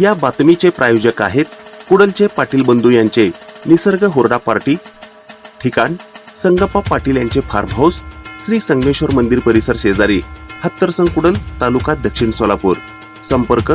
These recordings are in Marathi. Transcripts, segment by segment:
या बातमीचे प्रायोजक आहेत कुडलचे पाटील बंधू यांचे निसर्ग होरडा पार्टी. ठिकाण संगप्पा पाटील यांचे फार्म हाऊस श्री संगमेश्वर मंदिर परिसर शेजारी हत्तरसंग कुडल तालुका दक्षिण सोलापूर. संपर्क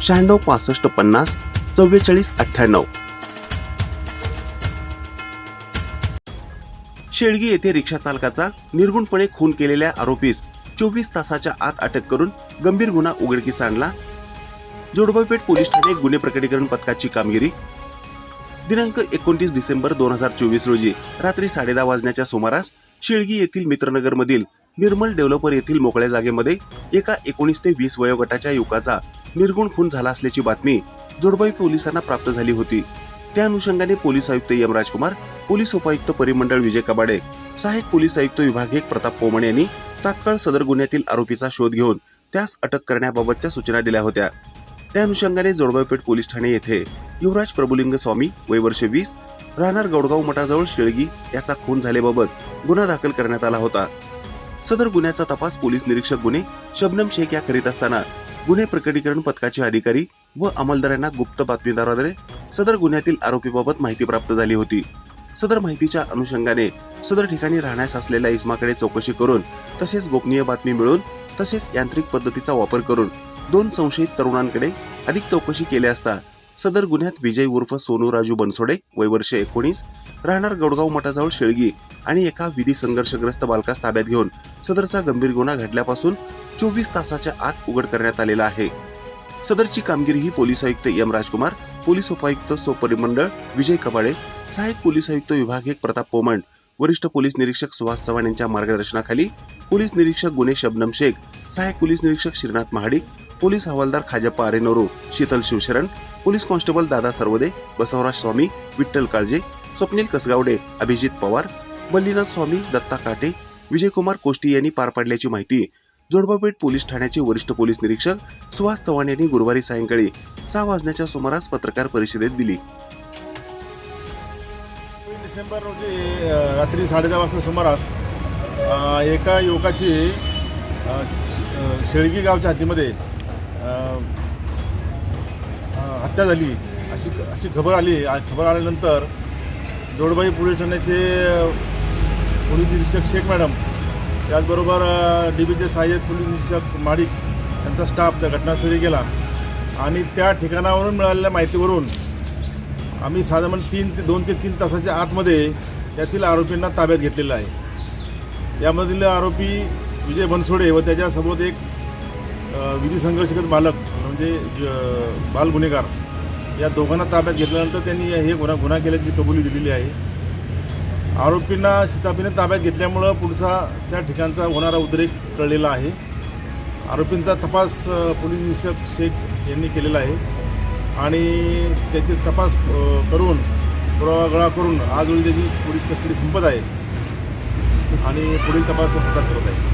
शहाण्णव पासष्ट पन्नास चव्वेचाळीस अठ्ठ्याण्णव. शेळगी येथे रिक्षा चालकाचा निर्गुणपणे खून केलेल्या आरोपीस चोवीस तासाच्या आत अटक करून गंभीर गुन्हा उघडकीस आणला. जोडबापेठ पोलीस ठाणे गुन्हे प्रकटीकरण पथकाची कामगिरी. दिनांक एकोणतीस डिसेंबर दोन हजार चोवीस रोजी रात्री साडेदहा वाजण्याच्या सुमारास शिळगी येथील मित्रनगर मधील निर्मल डेव्हलपर येथील मोकळ्या जागेमध्ये एका एकोणीस ते वीस वयोगटाच्या युवकाचा निर्गुण खून झाला असल्याची बातमी जोडबाई पोलिसांना प्राप्त झाली होती. त्या अनुषंगाने पोलीस आयुक्त यम राजकुमार पोलीस उपायुक्त परिमंडळ विजय कबाडे सहाय्यक पोलीस आयुक्त विभाग एक प्रताप पोमण यांनी तात्काळ सदर गुन्ह्यातील आरोपीचा शोध घेऊन त्यास अटक करण्याबाबतच्या सूचना दिल्या होत्या. त्या अनुषंगाने जोडबापेठ पोलीस ठाणे येथे युवराज प्रभुलिंग स्वामी वय वर्ष वीस राहणार गौडगाव मठाजवळ शेळगी याचा खून झाल्याबाबत गुन्हा दाखल करण्यात आला होता. सदर गुन्ह्याचा तपास पोलीस निरीक्षक गुन्हे शबनम शेख या करीत असताना गुन्हे प्रकटीकरण पथकाचे अधिकारी व अंमलदारांना गुप्त बातमीदाराद्वारे सदर गुन्ह्यातील आरोपीबाबत माहिती प्राप्त झाली होती. सदर माहितीच्या अनुषंगाने सदर ठिकाणी राहण्यास असलेल्या इस्माकडे चौकशी करून तसेच गोपनीय बातमी मिळून तसेच यांत्रिक पद्धतीचा वापर करून दोन संशयित तरुणांकडे अधिक चौकशी केली असता सदर गुन्ह्यात विजय उर्फ सोनू राजू बनसोडे वय वर्ष एकोणीस राहणार गडगाव मठाजवळ शेळगी आणि एका विधी संघर्षग्रस्त बालकास ताब्यात घेऊन सदरचा गंभीर गुन्हा घडल्यापासून चोवीस तासाच्या आत उघड करण्यात आलेला आहे. सदरची कामगिरी ही पोलीस आयुक्त एम राजकुमार पोलीस उपायुक्त सोपरिमंडळ विजय कबाडे सहाय्यक पोलीस आयुक्त विभाग एक प्रताप पोमंड वरिष्ठ पोलीस निरीक्षक सुहास चव्हाण यांच्या मार्गदर्शनाखाली पोलीस निरीक्षक गुन्हे शबनम शेख सहाय्यक पोलीस निरीक्षक श्रीनाथ महाडिक पोलीस हवालदार खाजप्पा अरेनोरो शीतल शिवशरण पोलीस कॉन्स्टेबल दादा सर्वदे बसवराज स्वामी विठ्ठल काळजे स्वप्नील कसगावडे अभिजित पवार मल्लीनाथ स्वामी दत्ता काटे विजयकुमार कोष्टी यांनी पार पाडल्याची माहिती जोडबापेठ पोलीस ठाण्याचे वरिष्ठ पोलीस निरीक्षक सुहास चव्हाण यांनी गुरुवारी सायंकाळी सहा वाजण्याच्या सुमारास पत्रकार परिषदेत दिली. डिसेंबर रोजी रात्री साडेदहा वाजता सुमारास एका युवकाची शेळगी गावच्या हद्दीमध्ये हत्या झाली. अशी अशी खबर आली. खबर आल्यानंतर जोडबाई पोलीस ठाण्याचे पोलीस निरीक्षक शेख मॅडम त्याचबरोबर डी बीचे सहाय्यक पोलीस निरीक्षक माडिक यांचा स्टाफ त्या घटनास्थळी गेला. आणि त्या ठिकाणावरून मिळालेल्या माहितीवरून आम्ही साधारण तीन ते दोन ते तीन तासाच्या आतमध्ये त्यातील आरोपींना ताब्यात घेतलेलं आहे. यामधील आरोपी विजय बनसोडे व त्याच्यासोबत एक विधी संघर्षकत बालक म्हणजे ज- बाल गुन्हेगार या दोघांना ताब्यात घेतल्यानंतर त्यांनी हे गुन्हा गुन्हा केल्याची कबुली दिलेली आहे. आरोपींना शिताफीने ताब्यात घेतल्यामुळं पुढचा त्या ठिकाणचा होणारा उद्रेक कळलेला आहे. आरोपींचा तपास पोलीस निरीक्षक शेख यांनी केलेला आहे. आणि त्याची तपास करून पुरावा गोळा करून आज त्याची पोलीस कस्टडी संपत आहे. आणि पुढील तपास तो सुद्धा करत आहे.